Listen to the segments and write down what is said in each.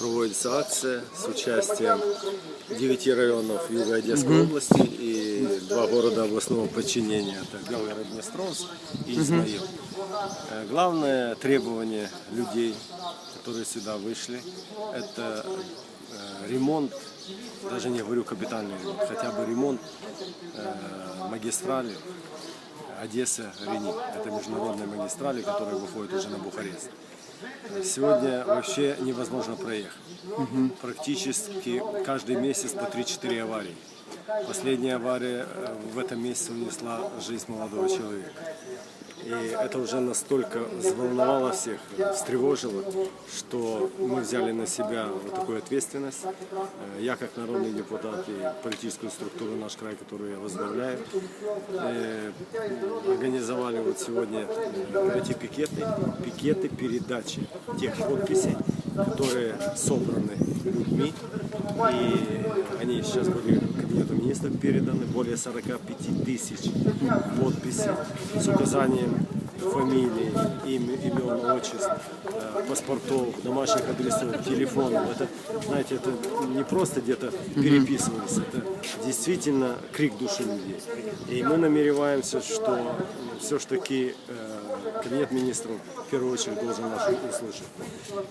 проводится акция с участием 9 районов Юга Одесской области и два города областного подчинения. Это Белгород-Днестровск и Измаил. Э, Главное требование людей, которые сюда вышли, это э, ремонт, даже не говорю капитальный ремонт, хотя бы ремонт э, магистрали Одесса-Рени. Это международные магистрали, которые выходят уже на Бухарест. Сегодня вообще невозможно проехать. Практически каждый месяц по 3-4 аварии. Последняя авария э, в этом месяце унесла жизнь молодого человека. И это уже настолько взволновало всех, встревожило, что мы взяли на себя вот такую ответственность. Э, Я как народный депутат и политическую структуру наш край, которую я возглавляю, э, организовали вот сегодня эти пикеты, пикеты передачи тех подписей, которые собраны людьми. И они сейчас были кабинету министров переданы, более 45 тысяч подписей с указанием фамилии, имя, имен, отчеств, э, паспортов, домашних адресов, телефонов. Это, знаете, это не просто где-то переписывались, это действительно крик души людей. И мы намереваемся, что все-таки кабинет министров в первую очередь должен нас услышать.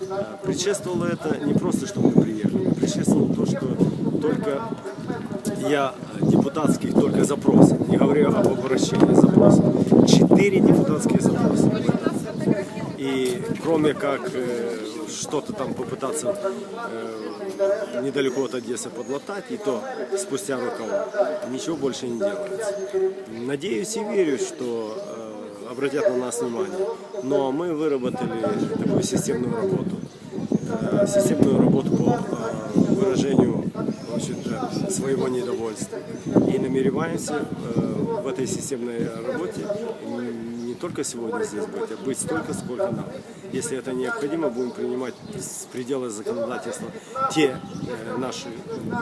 Э, Предшествовало это не просто, что мы приехали, предшествовало то, что только я э, депутатских только запросы, не говорю об обращении запросов. Четыре депутатских запроса. И кроме как э, что-то там попытаться э, недалеко от Одессы подлатать, и то спустя рукава, ничего больше не делается. Надеюсь и верю, что э, обратят на нас внимание. Но мы выработали такую системную работу. Системную работу по э, выражению общем-то, своего недовольства. И намереваемся э, в этой системной работе не только сегодня здесь быть, а быть столько, сколько надо. Если это необходимо, будем принимать с предела законодательства те э, наши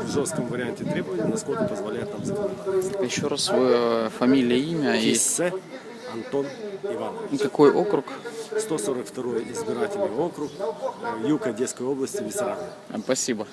в жестком варианте требования, насколько позволяет нам законодательство. Еще раз фамилия, имя и Киссе Антон Иванович. какой округ. 142 избирательный округ, э, юг Одесской области, Виссарагово. Спасибо.